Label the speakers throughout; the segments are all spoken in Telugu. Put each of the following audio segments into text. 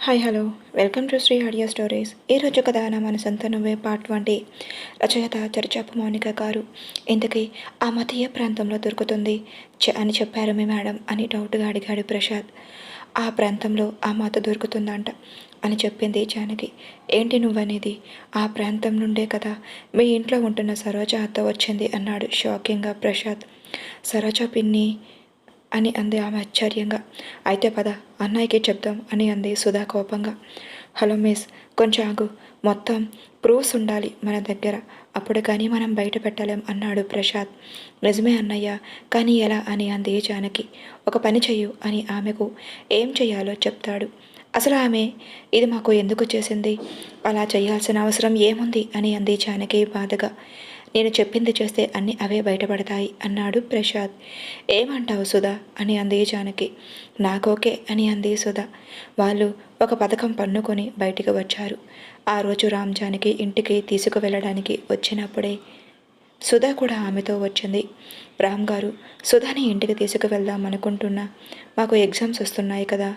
Speaker 1: Hi hello welcome to Sri audio stories ఈరోజు కథ నా మనసంత నువ్వే పార్ట్ ట్వంటీ రచయిత చరిచాపు మౌనిక గారు ఇంతకీ ఆ మతీయ ప్రాంతంలో దొరుకుతుంది? అని చెప్పారు మీ మేడం అని డౌట్గా అడిగాడు ప్రసాద్. ఆ ప్రాంతంలో ఆ మాత దొరుకుతుందంట అని చెప్పింది జానకి. ఏంటి నువ్వనేది? ఆ ప్రాంతం నుండే కదా మీ ఇంట్లో ఉంటున్న సరోజ అత్త వచ్చింది అన్నాడు షాకింగ్గా ప్రసాద్. సరోజ పిన్ని అని అంది ఆమె ఆశ్చర్యంగా. అయితే పద అన్నయ్యకి చెప్దాం అని అంది సుధా కోపంగా. హలో మిస్ కొంచెం ఆగు. మొత్తం ప్రూఫ్స్ ఉండాలి మన దగ్గర. అప్పుడు కానీ మనం బయట పెట్టలేం అన్నాడు ప్రసాద్ నిజమే అన్నయ్య కానీ ఎలా అని అంది జానకి. ఒక పని చెయ్యు అని ఆమెకు. ఏం చేయాలో చెప్తాడు. అసలు ఆమె ఇది మాకు ఎందుకు చేసింది? అలా చేయాల్సిన అవసరం ఏముంది? అని అంది జానకి బాధగా. నేను చెప్పింది చేస్తే అన్నీ అవే బయటపడతాయి అన్నాడు ప్రసాద్ ఏమంటావు సుధా? అని అంది జానకి. నాకోకే అని అంది సుధా. వాళ్ళు ఒక పథకం పన్నుకొని బయటికి వచ్చారు. ఆ రోజు రామ్ జానకి ఇంటికి తీసుకువెళ్ళడానికి వచ్చినప్పుడే సుధా కూడా ఆమెతో వచ్చింది. రామ్ గారు సుధాని ఇంటికి తీసుకువెళ్దాం అనుకుంటున్నా. మాకు ఎగ్జామ్స్ వస్తున్నాయి కదా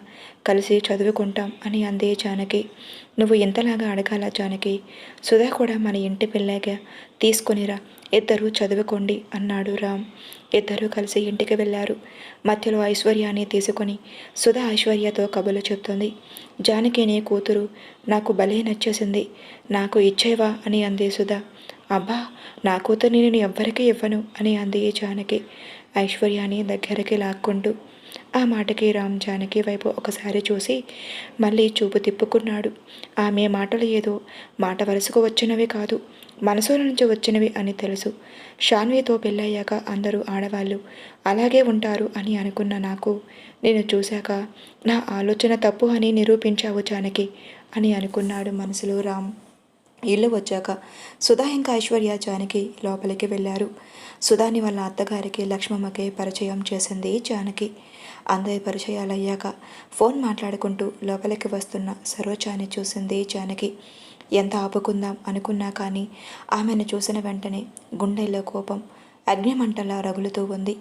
Speaker 1: కలిసి చదువుకుంటాం అని అంది జానకి. నువ్వు ఇంతలాగా అడగాల జానకి? సుధా కూడా మన ఇంటి పిల్లగా తీసుకునిరా ఇద్దరు చదువుకోండి అన్నాడు రామ్. ఇద్దరూ కలిసి ఇంటికి వెళ్ళారు. మధ్యలో ఐశ్వర్యాన్ని తీసుకొని సుధా ఐశ్వర్యతో కబులు చెప్తుంది. జానకిని కూతురు నాకు భలే నచ్చేసింది నాకు ఇచ్చేవా? అని అంది సుధా. అబ్బా నా కూతుర్ని నేను ఎవ్వరికీ ఇవ్వను అని అంది జానకి. ఐశ్వర్యాన్ని దగ్గరికి లాక్కుంటూ ఆ మాటకి రామ్ జానకి వైపు ఒకసారి చూసి మళ్ళీ చూపు తిప్పుకున్నాడు. ఆమె మాటలు ఏదో మాట వరుసకు వచ్చినవి కాదు మనసు నుంచి వచ్చినవి అని తెలుసు. షాన్వితో పెళ్ళయ్యాక అందరూ ఆడవాళ్ళు అలాగే ఉంటారు అని అనుకున్న నాకు నేను చూశాక నా ఆలోచన తప్పు అని నిరూపించావు జానకి అని అనుకున్నాడు మనసులో రామ్. ఇల్లు వచ్చాక సుధా ఇంకా ఐశ్వర్య జానకి లోపలికి వెళ్ళారు. సుధాని వాళ్ళ అత్తగారికి లక్ష్మమ్మకి పరిచయం చేసింది జానకి. అందరి పరిచయాలు అయ్యాక ఫోన్ మాట్లాడుకుంటూ లోపలికి వస్తున్న సరోజాని చూసింది జానకి. ఎంత ఆపుకుందాం అనుకున్నా కానీ ఆమెను చూసిన వెంటనే గుండెల్లో కోపం అగ్నిమంటలా రగులుతూ ఉంది.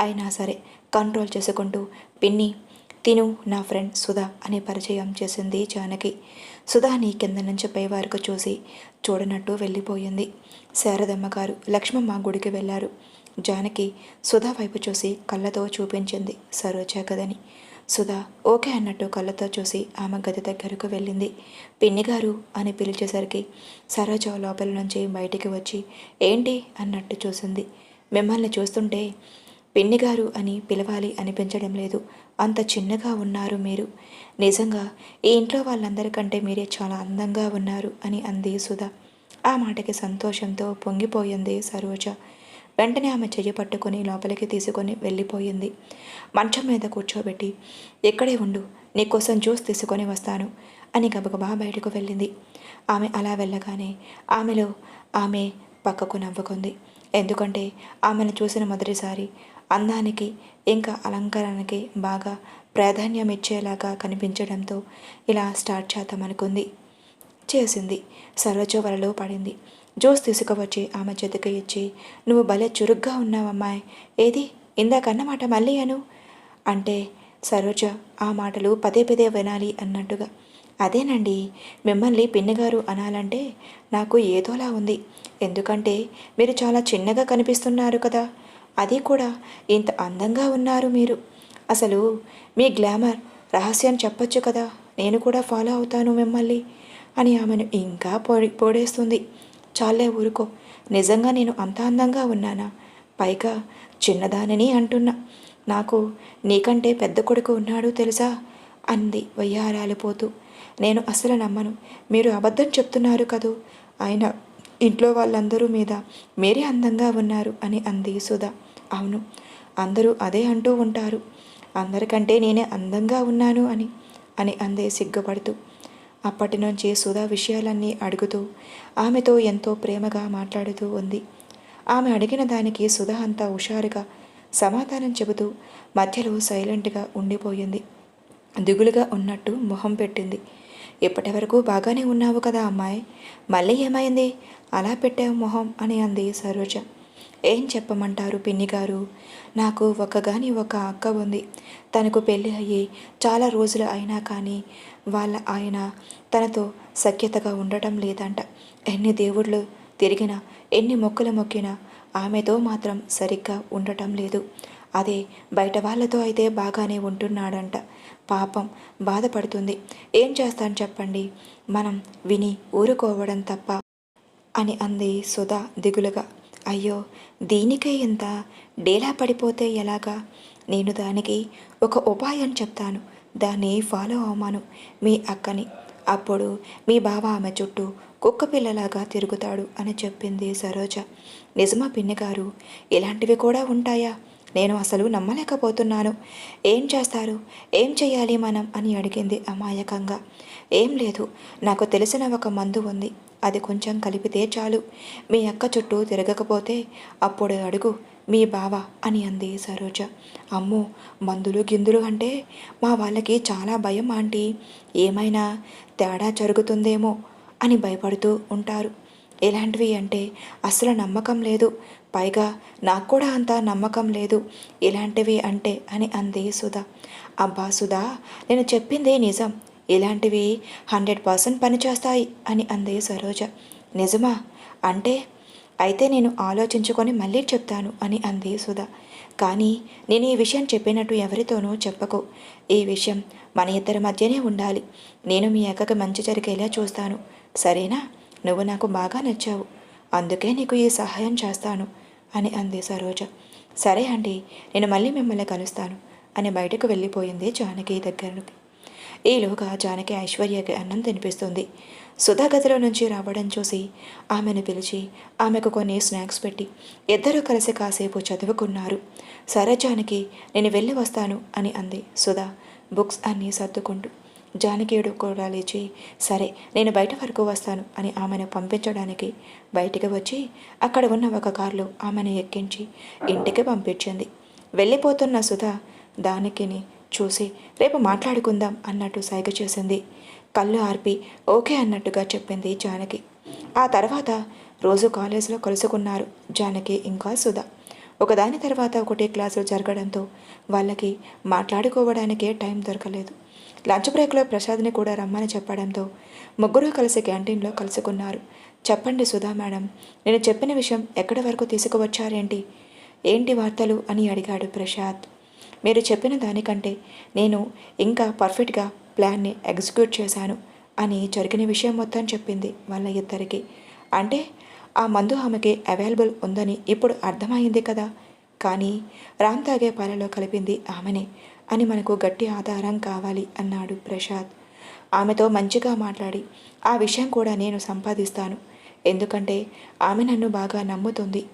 Speaker 1: అయినా సరే కంట్రోల్ చేసుకుంటూ పిన్ని తిను నా ఫ్రెండ్ సుధా అని పరిచయం చేసింది జానకి. సుధాని కింద నుంచి పై వరకు చూసి చూడనట్టు వెళ్ళిపోయింది. శారదమ్మ గారు లక్ష్మమ్మ గుడికి వెళ్ళారు. జానకి సుధా వైపు చూసి కళ్ళతో చూపించింది సరోజా గదని. సుధా ఓకే అన్నట్టు కళ్ళతో చూసి ఆమె గది దగ్గరకు వెళ్ళింది. పిన్ని గారు అని పిలిచేసరికి సరోజ లోపల నుంచి బయటికి వచ్చి ఏంటి? అన్నట్టు చూసింది. మిమ్మల్ని చూస్తుంటే పిన్నిగారు అని పిలవాలి అనిపించడం లేదు. అంత చిన్నగా ఉన్నారు మీరు. నిజంగా ఈ ఇంట్లో వాళ్ళందరికంటే మీరే చాలా అందంగా ఉన్నారు అని అంది సుధా. ఆ మాటకి సంతోషంతో పొంగిపోయింది సరోజ. వెంటనే ఆమె చెయ్యి పట్టుకొని లోపలికి తీసుకొని వెళ్ళిపోయింది. మంచం మీద కూర్చోబెట్టి ఎక్కడే ఉండు నీకోసం జ్యూస్ తీసుకొని వస్తాను అని గబగబా బయటకు వెళ్ళింది. ఆమె అలా వెళ్ళగానే ఆమెలో ఆమె పక్కకు నవ్వుకుంది. ఎందుకంటే ఆమెను చూసిన మొదటిసారి అందానికి ఇంకా అలంకరణకి బాగా ప్రాధాన్యం ఇచ్చేలాగా కనిపించడంతో ఇలా స్టార్ట్ చేద్దామనుకుంది. చేసింది. సరోజ వలలో పడింది. జ్యూస్ తీసుకువచ్చి ఆమె చేతికి ఇచ్చి నువ్వు భలే చురుగ్గా ఉన్నావమ్మాయి ఏది? ఇందాకన్నమాట మళ్ళీ అను? అంటే సరోజ ఆ మాటలు పదే పదే వినాలి అన్నట్టుగా. అదేనండి. మిమ్మల్ని పిన్నగారు అనాలంటే నాకు ఏదోలా ఉంది. ఎందుకంటే మీరు చాలా చిన్నగా కనిపిస్తున్నారు కదా. అది కూడా ఇంత అందంగా ఉన్నారు మీరు. అసలు మీ గ్లామర్ రహస్యం చెప్పొచ్చు కదా. నేను కూడా ఫాలో అవుతాను మిమ్మల్ని. అని ఆమెను ఇంకా పొడి పొడేస్తుంది. చాలే ఊరుకో. నిజంగా నేను అంత అందంగా ఉన్నానా? పైగా చిన్నదానిని అంటున్నా. నాకు నీకంటే పెద్ద కొడుకు ఉన్నాడు తెలుసా? అంది వయ్యారాలిపోతూ. నేను అసలు నమ్మను. మీరు అబద్ధం చెప్తున్నారు కదూ? ఆయన ఇంట్లో వాళ్ళందరూ మీద మీరే అందంగా ఉన్నారు అని అంది సుధా. అవును అందరూ అదే అంటూ ఉంటారు. అందరికంటే నేనే అందంగా ఉన్నాను అని అని అందే సిగ్గుపడుతూ. అప్పటి నుంచి సుధా విషయాలన్నీ అడుగుతూ ఆమెతో ఎంతో ప్రేమగా మాట్లాడుతూ ఉంది. ఆమె అడిగిన దానికి సుధా అంతా హుషారుగా సమాధానం చెబుతూ మధ్యలో సైలెంట్గా ఉండిపోయింది. దిగులుగా ఉన్నట్టు మొహం పెట్టింది. ఇప్పటి వరకు బాగానే ఉన్నావు కదా అమ్మాయి మళ్ళీ ఏమైంది? అలా పెట్టావు మొహం అని అంది సరోజ. ఏం చెప్పమంటారు పిన్ని గారు నాకు ఒకగాని ఒక అక్క ఉంది. తనకు పెళ్ళి అయ్యి చాలా రోజులు అయినా కానీ వాళ్ళ ఆయన తనతో సఖ్యతగా ఉండటం లేదంట. ఎన్ని దేవుళ్ళు తిరిగినా ఎన్ని మొక్కలు మొక్కినా ఆమెతో మాత్రం సరిగ్గా ఉండటం లేదు. అదే బయట వాళ్ళతో అయితే బాగానే ఉంటున్నాడంట. పాపం బాధపడుతుంది. ఏం చేస్తాను చెప్పండి? మనం విని ఊరుకోవడం తప్ప అని అంది సుధా దిగులుగా. అయ్యో దీనికే ఇంత డేలా పడిపోతే ఎలాగా? నేను దానికి ఒక ఉపాయం చెప్తాను. దాన్ని ఫాలో అవ్వమాను. మీ అక్కని. అప్పుడు మీ బావ ఆమె చుట్టూ కుక్క పిల్లలాగా తిరుగుతాడు అని చెప్పింది సరోజ. నిజమా పిన్ని గారు ఇలాంటివి కూడా ఉంటాయా? నేను అసలు నమ్మలేకపోతున్నాను. ఏం చేస్తారు? ఏం చేయాలి మనం? అని అడిగింది అమాయకంగా. ఏం లేదు. నాకు తెలిసిన ఒక మందు ఉంది. అది కొంచెం కలిపితే చాలు. మీ అక్క చుట్టూ తిరగకపోతే అప్పుడు అడుగు మీ బావ అని అంది సరోజ. అమ్మో మందులు గిందులు అంటే మా వాళ్ళకి చాలా భయం ఆంటీ. ఏమైనా తేడా జరుగుతుందేమో అని భయపడుతూ ఉంటారు. ఎలాంటివి అంటే అసలు నమ్మకం లేదు. పైగా నాకు కూడా అంత నమ్మకం లేదు. ఇలాంటివి అంటే అని అంది సుధా. అబ్బా సుధా నేను చెప్పింది నిజం. ఇలాంటివి హండ్రెడ్ పర్సెంట్ పనిచేస్తాయి అని అంది సరోజ. నిజమా? అంటే? అయితే నేను ఆలోచించుకొని మళ్ళీ చెప్తాను అని అంది సుధా. కానీ నేను ఈ విషయం చెప్పినట్టు ఎవరితోనూ చెప్పకు. ఈ విషయం మన ఇద్దరి మధ్యనే ఉండాలి. నేను మీ అక్కకి మంచి జరిగేలా చూస్తాను. సరేనా? నువ్వు నాకు బాగా నచ్చావు. అందుకే నీకు ఈ సహాయం చేస్తాను అని అంది సరోజ. సరే అండి నేను మళ్ళీ మిమ్మల్ని కలుస్తాను అని బయటకు వెళ్ళిపోయింది జానకి దగ్గరకి. ఈలోగా జానకి ఐశ్వర్యకి అన్నం తినిపిస్తుంది. సుధా గదిలో నుంచి రావడం చూసి ఆమెను పిలిచి ఆమెకు కొన్ని స్నాక్స్ పెట్టి ఇద్దరూ కలిసి కాసేపు చదువుకున్నారు. సరే జానకి నేను వెళ్ళి వస్తాను అని అంది సుధా. బుక్స్ అన్నీ సర్దుకుంటూ జానకీయుడు కూడా లేచి సరే నేను బయట వరకు వస్తాను అని ఆమెను పంపించడానికి బయటికి వచ్చి అక్కడ ఉన్న ఒక కారులో ఆమెను ఎక్కించి ఇంటికి పంపించింది. వెళ్ళిపోతున్న సుధా దానికిని చూసి రేపు మాట్లాడుకుందాం అన్నట్టు సైగ చేసింది. కళ్ళు ఆర్పి ఓకే అన్నట్టుగా చెప్పింది జానకి. ఆ తర్వాత రోజు కాలేజీలో కలుసుకున్నారు జానకి ఇంకా సుధా. ఒకదాని తర్వాత ఒకటి క్లాసులు జరగడంతో వాళ్ళకి మాట్లాడుకోవడానికే టైం దొరకలేదు. లంచ్ బ్రేక్లో ప్రసాద్ని కూడా రమ్మని చెప్పడంతో ముగ్గురు కలిసి క్యాంటీన్లో కలుసుకున్నారు. చెప్పండి సుధా మేడం నేను చెప్పిన విషయం ఎక్కడి వరకు తీసుకువచ్చారేంటి? ఏంటి వార్తలు? అని అడిగాడు ప్రసాద్. మీరు చెప్పిన దానికంటే నేను ఇంకా పర్ఫెక్ట్గా ప్లాన్ని ఎగ్జిక్యూట్ చేశాను అని జరిగిన విషయం మొత్తం చెప్పింది వాళ్ళ ఇద్దరికి. అంటే ఆ మందు ఆమెకి అవైలబుల్ ఉందని ఇప్పుడు అర్థమైంది కదా. కానీ రామ్ తాగే పాలలో కలిపింది ఆమెనే అని మనకు గట్టి ఆధారం కావాలి అన్నాడు ప్రసాద్. ఆమెతో మంచిగా మాట్లాడి ఆ విషయం కూడా నేను సంపాదిస్తాను. ఎందుకంటే ఆమె నన్ను బాగా నమ్ముతుంది.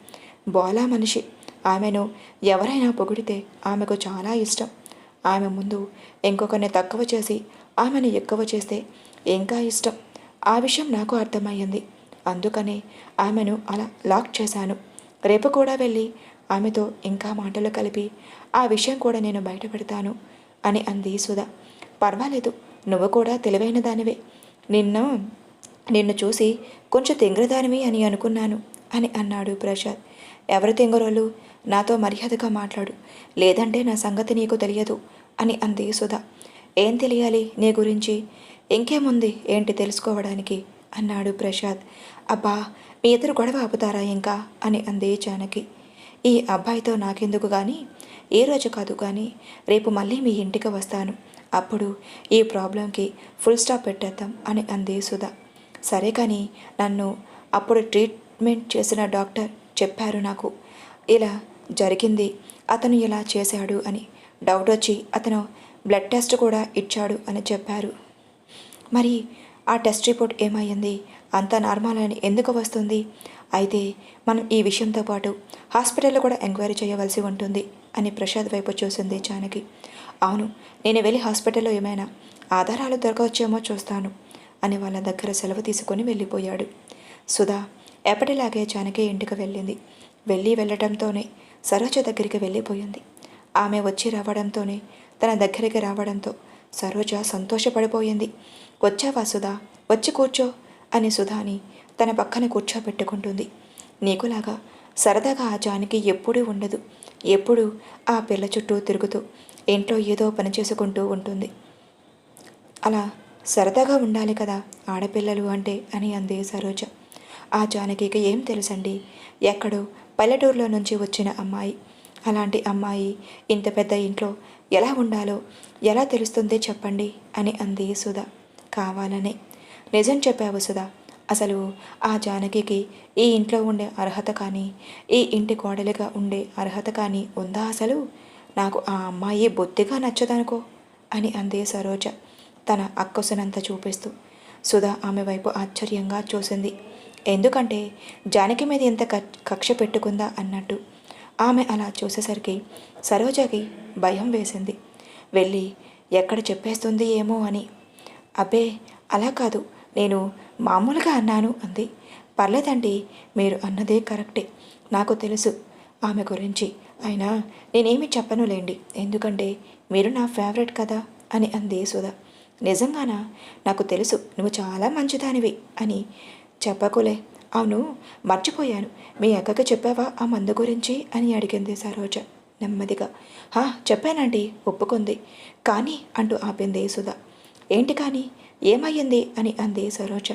Speaker 1: బోలా మనిషి. ఆమెను ఎవరైనా పొగిడితే ఆమెకు చాలా ఇష్టం. ఆమె ముందు ఇంకొకరిని తక్కువ చేసి ఆమెను ఎక్కువ చేస్తే ఇంకా ఇష్టం. ఆ విషయం నాకు అర్థమయ్యింది. అందుకనే ఆమెను అలా లాక్ చేశాను. రేపు కూడా వెళ్ళి ఆమెతో ఇంకా మాటలు కలిపి ఆ విషయం కూడా నేను బయటపెడతాను అని అంది సుధా. పర్వాలేదు నువ్వు కూడా తెలివైన దానివే. నిన్ను నిన్ను చూసి కొంచెం తెంగరదానివి అని అనుకున్నాను అని అన్నాడు ప్రసాద్. ఎవరు తింగరోళ్ళు? నాతో మర్యాదగా మాట్లాడు. లేదంటే నా సంగతి నీకు తెలియదు అని అంది సుధా. ఏం తెలియాలి నీ గురించి? ఇంకేముంది ఏంటి తెలుసుకోవడానికి? అన్నాడు ప్రసాద్ అబ్బా మీ ఇద్దరు గొడవ ఆపుతారా ఇంకా? అని అంది జానకి. ఈ అబ్బాయితో నాకెందుకు కానీ ఏ రోజు కాదు కానీ రేపు మళ్ళీ మీ ఇంటికి వస్తాను. అప్పుడు ఈ ప్రాబ్లంకి ఫుల్ స్టాప్ పెట్టేద్దాం అని అంది సుధా. సరే కానీ నన్ను అప్పుడు ట్రీట్మెంట్ చేసిన డాక్టర్ చెప్పారు నాకు. ఇలా జరిగింది. అతను ఇలా చేశాడు అని. డౌట్ వచ్చి అతను బ్లడ్ టెస్ట్ కూడా ఇచ్చాడు అని చెప్పారు. మరి ఆ టెస్ట్ రిపోర్ట్ ఏమైంది అంత నార్మల్ అని ఎందుకు వస్తుంది? అయితే మనం ఈ విషయంతో పాటు హాస్పిటల్లో కూడా ఎంక్వైరీ చేయవలసి ఉంటుంది అని ప్రసాద్ వైపు చూసింది జానకి. అవును నేను వెళ్ళి హాస్పిటల్లో ఏమైనా ఆధారాలు దొరకవచ్చేమో చూస్తాను అని వాళ్ళ దగ్గర సెలవు తీసుకొని వెళ్ళిపోయాడు. సుధా ఎప్పటిలాగే జానకి ఇంటికి వెళ్ళింది. వెళ్ళి వెళ్ళటంతోనే సరోజ దగ్గరికి వెళ్ళిపోయింది. ఆమె వచ్చి రావడంతోనే తన దగ్గరికి రావడంతో సరోజ సంతోషపడిపోయింది. వచ్చావా సుధా? వచ్చి కూర్చో అని సుధాని తన పక్కన కూర్చోబెట్టుకుంటుంది. నీకులాగా సరదాగా ఆ జానికి ఎప్పుడూ ఉండదు. ఎప్పుడు ఆ పిల్ల చుట్టూ తిరుగుతూ ఇంట్లో ఏదో పని చేసుకుంటూ ఉంటుంది. అలా సరదాగా ఉండాలి కదా ఆడపిల్లలు అంటే అని అంది సరోజ. ఆ జానకికి ఏం తెలుసండి? ఎక్కడో పల్లెటూరులో నుంచి వచ్చిన అమ్మాయి. అలాంటి అమ్మాయి ఇంత పెద్ద ఇంట్లో ఎలా ఉండాలో ఎలా తెలుస్తుంది చెప్పండి అని అంది సుధా. కావాలనే. నిజం చెప్పావు సుధా. అసలు ఆ జానకికి ఈ ఇంట్లో ఉండే అర్హత కానీ ఈ ఇంటి కోడలిగా ఉండే అర్హత కానీ ఉందా అసలు? నాకు ఆ అమ్మాయి బొత్తిగా నచ్చదనుకో అని అంది సరోజ తన అక్కసునంత చూపిస్తూ. సుధా ఆమె వైపు ఆశ్చర్యంగా చూసింది. ఎందుకంటే జానకి మీద ఎంత కక్ష పెట్టుకుందా అన్నట్టు. ఆమె అలా చూసేసరికి సరోజకి భయం వేసింది. వెళ్ళి ఎక్కడ చెప్పేస్తుంది ఏమో అని. అబ్బే అలా కాదు నేను మామూలుగా అన్నాను అంది. పర్లేదండి మీరు అన్నదే కరెక్టే నాకు తెలుసు ఆమె గురించి. అయినా నేనేమి చెప్పనులేండి ఎందుకంటే మీరు నా ఫేవరెట్ కదా అని అంది సుధా. నిజంగానా? నాకు తెలుసు నువ్వు చాలా మంచిదానివి అని చెప్పకులే. అవును మర్చిపోయాను. మీ అక్కకి చెప్పావా ఆ మందు గురించి అని అడిగింది సరోజ నెమ్మదిగా. హా చెప్పానండి ఒప్పుకుంది. కానీ అంటూ ఆపింది సుధా. ఏంటి కానీ ఏమయ్యింది అని అంది సరోజ.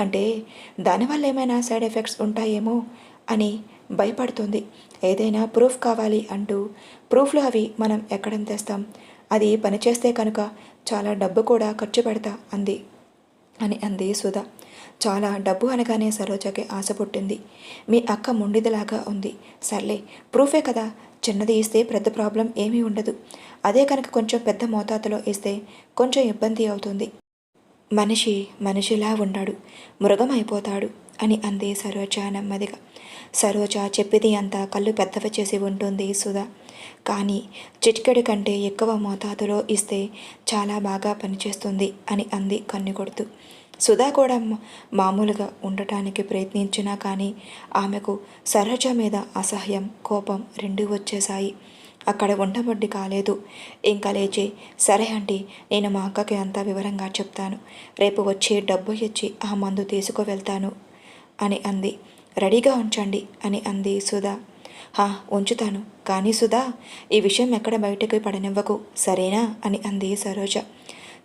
Speaker 1: అంటే దానివల్ల ఏమైనా సైడ్ ఎఫెక్ట్స్ ఉంటాయేమో అని భయపడుతుంది. ఏదైనా ప్రూఫ్ కావాలి అంటూ ప్రూఫ్లు అవి మనం ఎక్కడ తెస్తాం? అది పనిచేస్తే కనుక చాలా డబ్బు కూడా ఖర్చు పెడతా అంది. అని అంది సుధా. చాలా డబ్బు అనగానే సరోజకి ఆశ పుట్టింది. మీ అక్క మొండిదిలాగా ఉంది. సర్లే ప్రూఫే కదా. చిన్నది ఇస్తే పెద్ద ప్రాబ్లం ఏమీ ఉండదు. అదే కనుక కొంచెం పెద్ద మోతాదులో ఇస్తే కొంచెం ఇబ్బంది అవుతుంది. మనిషి మనిషిలా ఉన్నాడు మృగం అయిపోతాడు అని అంది సరోజ నెమ్మదిగా. సరోజ చెప్పేది అంతా కళ్ళు పెద్దవి చేసి ఉంటుంది సుధా. కానీ చిటికెడు కంటే ఎక్కువ మోతాదులో ఇస్తే చాలా బాగా పనిచేస్తుంది అని అంది కన్ను కొడుతూ సుధా కూడా మామూలుగా ఉండటానికి ప్రయత్నించినా కానీ ఆమెకు సరోజ మీద అసహ్యం కోపం రెండూ వచ్చేశాయి. అక్కడ ఉండబడ్డి కాలేదు. ఇంకా లేచి సరే అండి నేను మా అక్కకి అంతా వివరంగా చెప్తాను. రేపు వచ్చి డబ్బు ఇచ్చి ఆ మందు తీసుకువెళ్తాను అని అంది. రెడీగా ఉంచండి అని అంది సుధా. హా ఉంచుతాను. కానీ సుధా ఈ విషయం ఎక్కడ బయటకు పడనివ్వకు సరేనా అని అంది సరోజ.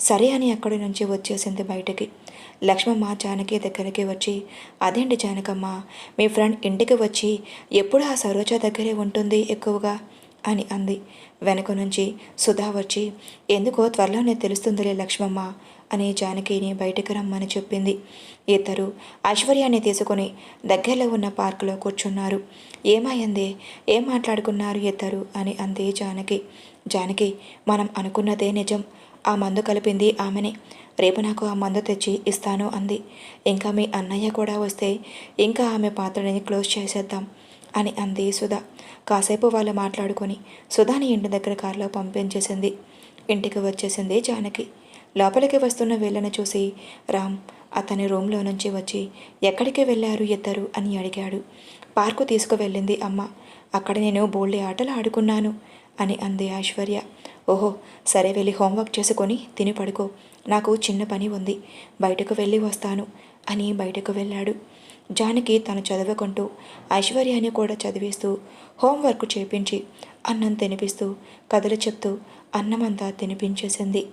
Speaker 1: సరే అని అక్కడి నుంచి వచ్చేసింది బయటకి. లక్ష్మమ్మ జానకి దగ్గరికి వచ్చి అదేంటి జానకమ్మ మీ ఫ్రెండ్ ఇంటికి వచ్చి ఎప్పుడు ఆ సరోజ దగ్గరే ఉంటుంది ఎక్కువగా? అని అంది. వెనక నుంచి సుధా వచ్చి ఎందుకో త్వరలోనే తెలుస్తుందిలే లక్ష్మమ్మ అని జానకిని బయటకు రమ్మని చెప్పింది. ఇద్దరు ఐశ్వర్యాన్ని తీసుకుని దగ్గరలో ఉన్న పార్కులో కూర్చున్నారు. ఏమైంది ఏం మాట్లాడుకున్నారు ఇద్దరు? అని అంది జానకి. జానకి మనం అనుకున్నదే నిజం. ఆ మందు కలిపింది ఆమెనే. రేపు నాకు ఆ మందు తెచ్చి ఇస్తాను అంది. ఇంకా మీ అన్నయ్య కూడా వస్తే ఇంకా ఆమె పాత్రని క్లోజ్ చేసేద్దాం అని అంది సుధా. కాసేపు వాళ్ళు మాట్లాడుకొని సుధాని ఇంటి దగ్గర కారులో పంపించేసింది. ఇంటికి వచ్చేసింది జానకి. లోపలికి వస్తున్న వీళ్ళని చూసి రామ్ అతని రూమ్లో నుంచి వచ్చి ఎక్కడికి వెళ్ళారు ఇద్దరు? అని అడిగాడు. పార్కు తీసుకువెళ్ళింది అమ్మ. అక్కడ నేను బోల్డ్ ఆటలు ఆడుకున్నాను అని అంది ఐశ్వర్య. ఓహో సరే వెళ్ళి హోంవర్క్ చేసుకొని తిని పడుకో. నాకు చిన్న పని ఉంది. బయటకు వెళ్ళి వస్తాను అని బయటకు వెళ్ళాడు. జానకి తను చదువుకుంటూ ఐశ్వర్యాన్ని కూడా చదివిస్తూ హోంవర్క్ చేపించి అన్నం తినిపిస్తూ కథలు చెప్తూ అన్నమంతా తినిపించేసింది.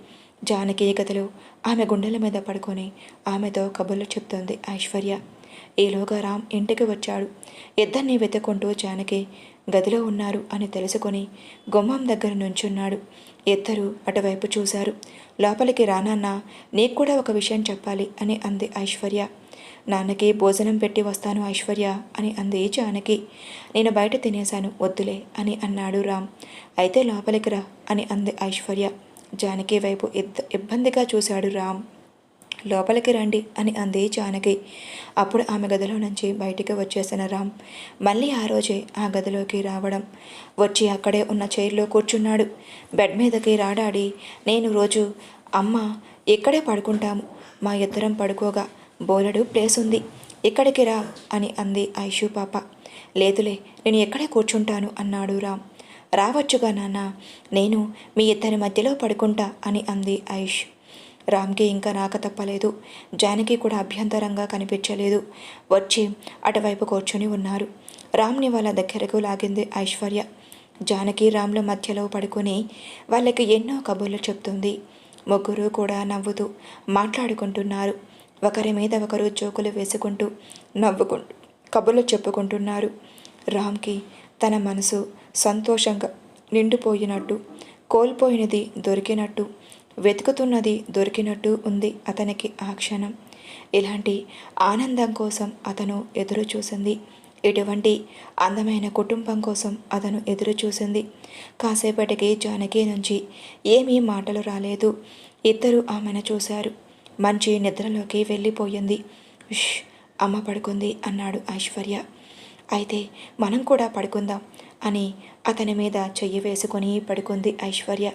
Speaker 1: జానకి కథలు ఆమె గుండెల మీద పడుకొని ఆమెతో కబుర్లు చెప్తోంది ఐశ్వర్య. ఈలోగా రామ్ ఇంటికి వచ్చాడు. ఇద్దరిని వెతుక్కుంటూ జానకి గదిలో ఉన్నారు అని తెలుసుకొని గుమ్మం దగ్గర నుంచున్నాడు. ఇద్దరు అటువైపు చూశారు. లోపలికి రానాన్న నీకు కూడా ఒక విషయం చెప్పాలి అని అంది ఐశ్వర్య. నాన్నకి భోజనం పెట్టి వస్తాను ఐశ్వర్య అని అంది జానకి. నేను బయట తినేశాను వద్దులే అని అన్నాడు రామ్. అయితే లోపలికి రా అని అంది ఐశ్వర్య. జానకి వైపు ఇబ్బందిగా చూశాడు రామ్. లోపలికి రండి అని అంది జానకి. అప్పుడు ఆమె గదిలో నుంచి బయటికి వచ్చేసిన రామ్. మళ్ళీ ఆ రోజే ఆ గదిలోకి రావడం. వచ్చి అక్కడే ఉన్న చైర్లో కూర్చున్నాడు. బెడ్ మీదకి రాడాడి నేను రోజు అమ్మ ఇక్కడే పడుకుంటాము. మా ఇద్దరం పడుకోగా. బోలెడు ప్లేస్ ఉంది. ఇక్కడికి రా అని అంది ఐషు పాప. లేదులే నేను ఎక్కడే కూర్చుంటాను అన్నాడు రామ్. రావచ్చుగా నాన్న నేను మీ ఇద్దరి మధ్యలో పడుకుంటా అని అంది ఐష్. రామ్కి ఇంకా రాక తప్పలేదు. జానకి కూడా అభ్యంతరంగా కనిపించలేదు. వచ్చి అటువైపు కూర్చొని ఉన్నారు. రామ్ని వాళ్ళ దగ్గరకు లాగింది ఐశ్వర్య. జానకి రామ్ల మధ్యలో పడుకొని వాళ్ళకి ఎన్నో కబుర్లు చెప్తుంది. ముగ్గురు కూడా నవ్వుతూ మాట్లాడుకుంటున్నారు. ఒకరి మీద ఒకరు జోకులు వేసుకుంటూ నవ్వుకుంటూ కబుర్లు చెప్పుకుంటున్నారు. రామ్కి తన మనసు సంతోషంగా నిండిపోయినట్టు కోల్పోయినది దొరికినట్టు వెతుకుతున్నది దొరికినట్టు ఉంది అతనికి ఆ క్షణం. ఇలాంటి ఆనందం కోసం అతను ఎదురు చూసింది ఇటువంటి అందమైన కుటుంబం కోసం అతను ఎదురు చూసింది కాసేపటికి జానకి నుంచి ఏమీ మాటలు రాలేదు. ఇద్దరు ఆమెను చూశారు. మంచి నిద్రలోకి వెళ్ళిపోయింది. ష్ అమ్మ పడుకుంది అన్నాడు ఐశ్వర్య. అయితే మనం కూడా పడుకుందాం అని అతని మీద చెయ్యి వేసుకొని పడుకుంది ఐశ్వర్య.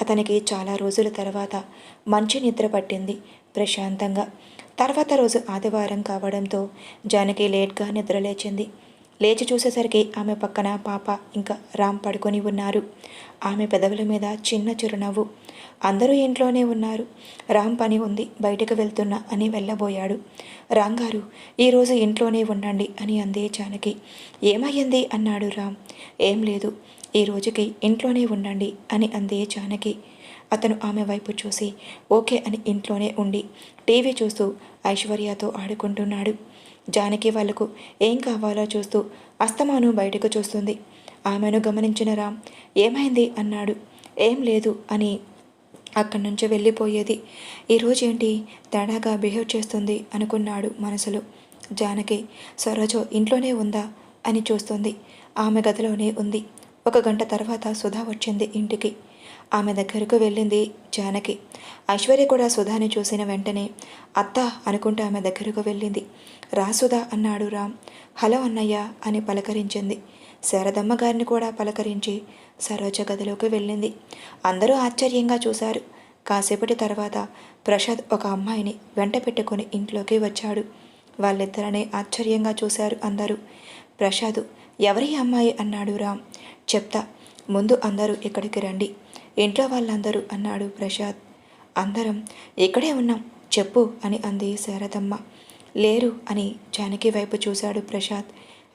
Speaker 1: అతనికి చాలా రోజుల తర్వాత మంచి నిద్ర పట్టింది ప్రశాంతంగా. తర్వాత రోజు ఆదివారం కావడంతో జానకి లేట్గా నిద్రలేచింది లేచి చూసేసరికి ఆమె పక్కన పాప ఇంకా రామ్ పడుకొని ఉన్నారు. ఆమె పెదవుల మీద చిన్న చిరునవ్వు. అందరూ ఇంట్లోనే ఉన్నారు. రామ్ పని ఉంది బయటకు వెళ్తున్నా అని వెళ్ళబోయాడు. రామ్ గారు ఈరోజు ఇంట్లోనే ఉండండి అని అంది జానకి. ఏమయ్యింది? అన్నాడు రామ్. ఏం లేదు. ఈ రోజుకి ఇంట్లోనే ఉండండి అని అంది జానకి. అతను ఆమె వైపు చూసి ఓకే అని ఇంట్లోనే ఉండి టీవీ చూస్తూ ఐశ్వర్యతో ఆడుకుంటున్నాడు. జానకి వాళ్ళకు ఏం కావాలో చూస్తూ అస్తమాను బయటకు చూస్తుంది. ఆమెను గమనించిన రామ్ ఏమైంది అన్నాడు. ఏం లేదు అని అక్కడి నుంచి వెళ్ళిపోయేది. ఈరోజు ఏంటి? తేడాగా బిహేవ్ చేస్తుంది అనుకున్నాడు మనసులో. జానకి సరోజో ఇంట్లోనే ఉందా? అని చూస్తుంది. ఆమె గదిలోనే ఉంది. ఒక గంట తర్వాత సుధా వచ్చింది ఇంటికి. ఆమె దగ్గరకు వెళ్ళింది జానకి. ఐశ్వర్య కూడా సుధాని చూసిన వెంటనే అత్త అనుకుంటూ ఆమె దగ్గరకు వెళ్ళింది. రా సుధా అన్నాడు రామ్. హలో అన్నయ్య అని పలకరించింది. శారదమ్మ గారిని కూడా పలకరించి సరోజ గదిలోకి వెళ్ళింది. అందరూ ఆశ్చర్యంగా చూశారు. కాసేపటి తర్వాత ప్రసాద్ ఒక అమ్మాయిని వెంట పెట్టుకొని ఇంట్లోకి వచ్చాడు. వాళ్ళిద్దరనే ఆశ్చర్యంగా చూశారు అందరూ. ప్రసాద్ ఎవరి అమ్మాయి? అన్నాడు రామ్. చెప్తా. ముందు అందరూ ఇక్కడికి రండి. ఇంట్లో వాళ్ళందరూ అన్నాడు ప్రసాద్ అందరం ఇక్కడే ఉన్నాం. చెప్పు అని అంది శారదమ్మ. లేరు అని జానకి వైపు చూశాడు ప్రసాద్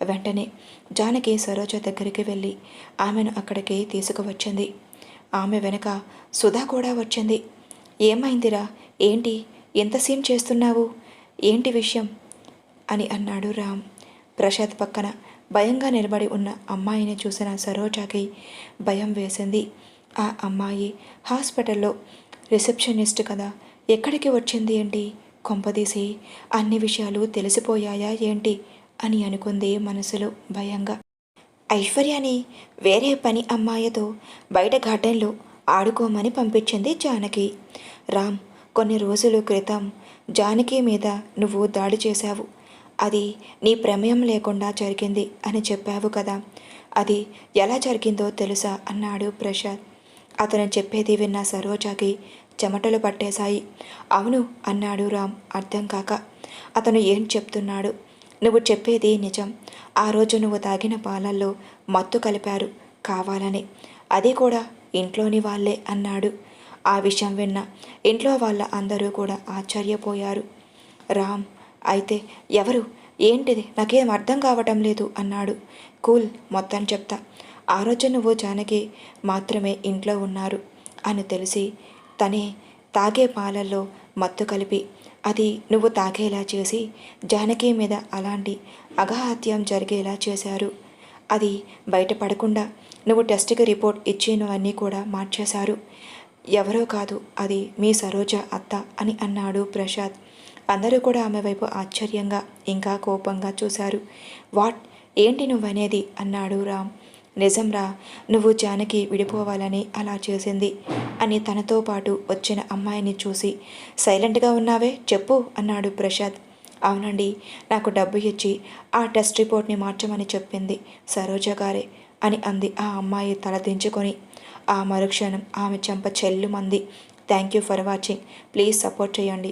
Speaker 1: వెంటనే జానకి సరోజ దగ్గరికి వెళ్ళి ఆమెను అక్కడికి తీసుకువచ్చింది. ఆమె వెనక సుధా కూడా వచ్చింది. ఏమైందిరా? ఏంటి? ఎంత సీన్ చేస్తున్నావు? ఏంటి విషయం? అని అన్నాడు రామ్. ప్రసాద్ పక్కన భయంగా నిలబడి ఉన్న అమ్మాయిని చూసిన సరోజాకి భయం వేసింది. ఆ అమ్మాయి హాస్పిటల్లో రిసెప్షనిస్ట్ కదా ఎక్కడికి వచ్చింది ఏంటి? కొంపదీసి అన్ని విషయాలు తెలిసిపోయాయా ఏంటి? అని అనుకుంది మనసులో భయంగా. ఐశ్వర్యాని వేరే పని అమ్మాయితో బయట గార్డెన్లో ఆడుకోమని పంపించింది జానకి. రామ్ కొన్ని రోజుల క్రితం జానకి మీద నువ్వు దాడి చేశావు. అది నీ ప్రమేయం లేకుండా జరిగింది అని చెప్పావు కదా. అది ఎలా జరిగిందో తెలుసా? అన్నాడు ప్రసాద్ అతను చెప్పేది విన్న సరోజాకి చెమటలు పట్టేశాయి. అవును అన్నాడు రామ్ అర్థం కాక. అతను ఏం చెప్తున్నాడు? నువ్వు చెప్పేది నిజం. ఆ రోజు నువ్వు తాగిన పాలల్లో మత్తు కలిపారు కావాలని. అది కూడా ఇంట్లోని వాళ్ళే అన్నాడు. ఆ విషయం విన్న ఇంట్లో వాళ్ళ అందరూ కూడా ఆశ్చర్యపోయారు. రామ్ అయితే ఎవరు? ఏంటిది? నాకేం అర్థం కావటం లేదు అన్నాడు. కూల్ మొత్తం చెప్తా. ఆ రోజు నువ్వు జానకి మాత్రమే ఇంట్లో ఉన్నారు అని తెలిసి తనే తాగే పాలల్లో మత్తు కలిపి అది నువ్వు తాగేలా చేసి జానకి మీద అలాంటి అఘాహత్యం జరిగేలా చేశారు. అది బయటపడకుండా నువ్వు టెస్ట్కి రిపోర్ట్ ఇచ్చినవన్నీ కూడా మార్చేశారు. ఎవరో కాదు అది మీ సరోజ అత్త అని అన్నాడు ప్రసాద్. అందరూ కూడా ఆమె వైపు ఆశ్చర్యంగా ఇంకా కోపంగా చూశారు. వాట్? ఏంటి నువ్వనేది? అన్నాడు రామ్. నిజంరా నువ్వు జానకి విడిపోవాలని అలా చేసింది అని తనతో పాటు వచ్చిన అమ్మాయిని చూసి సైలెంట్గా ఉన్నావే చెప్పు అన్నాడు ప్రసాద్. అవునండి నాకు డబ్బు ఇచ్చి ఆ టెస్ట్ రిపోర్ట్ని మార్చమని చెప్పింది సరోజ గారే అని అంది ఆ అమ్మాయి తల దించుకొని. ఆ మరుక్షణం ఆమె చెంప చెల్లుమంది. Thank you for watching please support చేయండి